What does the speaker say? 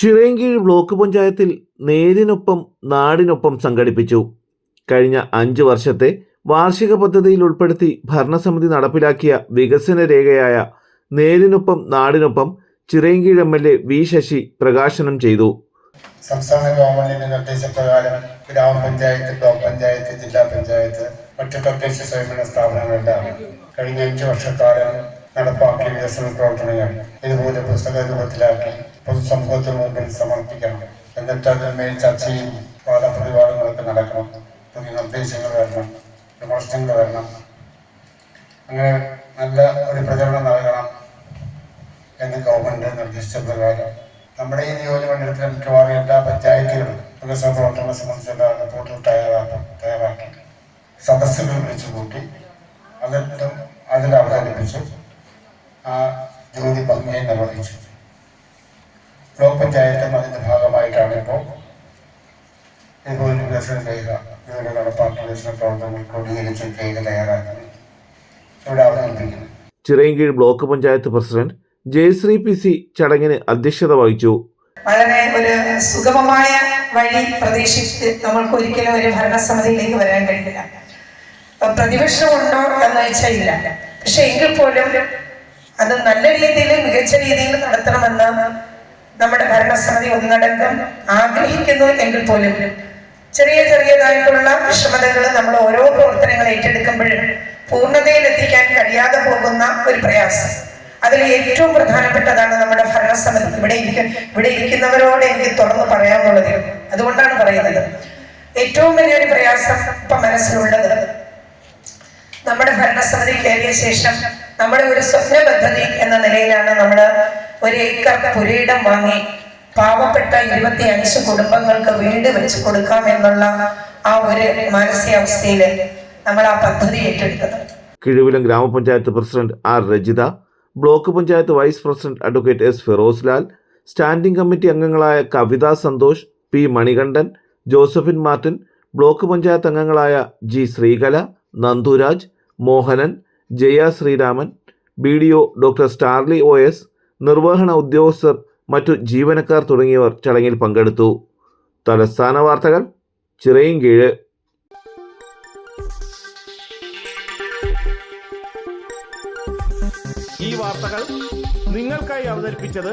Chirayinkeezhu block പഞ്ചായത്തിൽ നേരിനൊപ്പം നാടിനൊപ്പം സംഘടിപ്പിച്ചു. കഴിഞ്ഞ അഞ്ച് വർഷത്തെ വാർഷിക പദ്ധതിയിൽ ഉൾപ്പെടുത്തി ഭരണസമിതി നടപ്പിലാക്കിയ വികസന രേഖയായ നേരിനൊപ്പം നാടിനൊപ്പം Chirayinkeezhu M L A V Sasi പ്രകാശനം ചെയ്തു. സംസ്ഥാന ഗവൺമെന്റിന്റെ നിർദ്ദേശപ്രകാരം ഗ്രാമപഞ്ചായത്ത് ബ്ലോക്ക് പഞ്ചായത്ത് ജില്ലാ പഞ്ചായത്ത് മറ്റു തദ്ദേശ സ്വയംഭരണ സ്ഥാപനങ്ങളെല്ലാം കഴിഞ്ഞ അഞ്ചു വർഷക്കാലം നടപ്പാക്കിയ വികസന പ്രവർത്തനങ്ങൾ ഇതുപോലെ പുസ്തക രൂപത്തിലാക്കി പൊതുസമൂഹത്തിന് മുമ്പിൽ സമർപ്പിക്കണം. എന്നിട്ട് അതിന്മേൽ ചർച്ചയും വാദപ്രതിവാദങ്ങളൊക്കെ നടക്കണം. പുതിയ നിർദ്ദേശങ്ങൾ വരണം. വിമർശനങ്ങൾ വരണം. അങ്ങനെ നല്ല ഒരു പ്രചരണം നൽകണം എന്ന് ഗവൺമെന്റ് നിർദ്ദേശിച്ച പ്രകാരം. നമ്മുടെ ഈ നിയോജകമണ്ഡലത്തിലെ മിക്കവാറും എല്ലാ പഞ്ചായത്തുകളും വികസന പ്രവർത്തനങ്ങളെ സംബന്ധിച്ചുള്ള റിപ്പോർട്ടുകൾ തയ്യാറാക്കും തയ്യാറാക്കി. സദസ്സുകൾ വിളിച്ചു കൂട്ടി അതിലും അതിൽ അവതരിപ്പിച്ചു. ആ ജോലി ഭംഗിയായി നിർവഹിച്ചു. ബ്ലോക്ക് പഞ്ചായത്തും അതിന്റെ ഭാഗമായിട്ടാണ് ഇപ്പോൾ ഇതുപോലെ വികസന രേഖ ഇതുപോലെ നടപ്പാക്കിയ വികസന പ്രവർത്തനങ്ങൾ ക്രോഡീകരിച്ച് രേഖ തയ്യാറാക്കുന്നത് ഇവിടെ അവതരിപ്പിക്കുന്നത് Chirayinkeezhu block panchayat president Jayasree P C ചടങ്ങിന് അധ്യക്ഷത വഹിച്ചു. വളരെ ഒരു സുഗമമായ വഴി പ്രതീക്ഷിച്ച് നമ്മൾക്ക് ഒരിക്കലും ഒരു ഭരണസമിതിയിലേക്ക് വരാൻ കഴിയില്ല. പ്രതിപക്ഷമുണ്ടോ എന്ന് വെച്ചാൽ ഇല്ല. പക്ഷെ എങ്കിൽ പോലും അത് നല്ല രീതിയിൽ മികച്ച രീതിയിൽ നടത്തണമെന്ന് നമ്മുടെ ഭരണസമിതി ഒന്നടങ്കം ആഗ്രഹിക്കുന്നു എങ്കിൽ പോലും. ചെറിയ ചെറിയതായിട്ടുള്ള വിഷമതകൾ നമ്മൾ ഓരോ പ്രവർത്തനങ്ങൾ ഏറ്റെടുക്കുമ്പോഴും പൂർണതയിൽ എത്തിക്കാൻ കഴിയാതെ പോകുന്ന ഒരു പ്രയാസം. അതിൽ ഏറ്റവും പ്രധാനപ്പെട്ടതാണ് നമ്മുടെ ഭരണസമിതി. ഇവിടെ ഇരിക്കും ഇവിടെ ഇരിക്കുന്നവരോട് എനിക്ക് തുറന്ന് പറയാനുള്ളത്. അതുകൊണ്ടാണ് പറയുന്നത്. ഏറ്റവും വലിയൊരു പ്രയാസം ഇപ്പൊ മനസ്സിലുള്ളത്. നമ്മുടെ ഭരണസമിതി കയറിയ ശേഷം നമ്മുടെ ഒരു സ്വപ്ന പദ്ധതി എന്ന നിലയിലാണ് നമ്മൾ ഒരു ഏക്കർ പുരയിടം വാങ്ങി പാവപ്പെട്ട ഇരുപത്തി അഞ്ച് കുടുംബങ്ങൾക്ക് വീട് വെച്ച് കൊടുക്കാം എന്നുള്ള ആ ഒരു മാനസികാവസ്ഥയിൽ നമ്മൾ ആ പദ്ധതി ഏറ്റെടുത്തത്. Kizhuvilam grama panchayat president R Rajitha block panchayat vice president advocate S Firoz Lal standing committee അംഗങ്ങളായ Kavitha Santhosh P Manikandan Josephine Martin block panchayat അംഗങ്ങളായ G Sreekala Nandhuraj Mohanan Jaya Sreeraman B D O doctor Starley O S നിർവഹണ ഉദ്യോഗസ്ഥർ മറ്റു ജീവനക്കാർ തുടങ്ങിയവർ ചടങ്ങിൽ പങ്കെടുത്തു. തലസ്ഥാന വാർത്തകൾ ചിറയൻകീഴ്. ഈ വാർത്തകൾ നിങ്ങൾക്കായി അവതരിപ്പിച്ചത്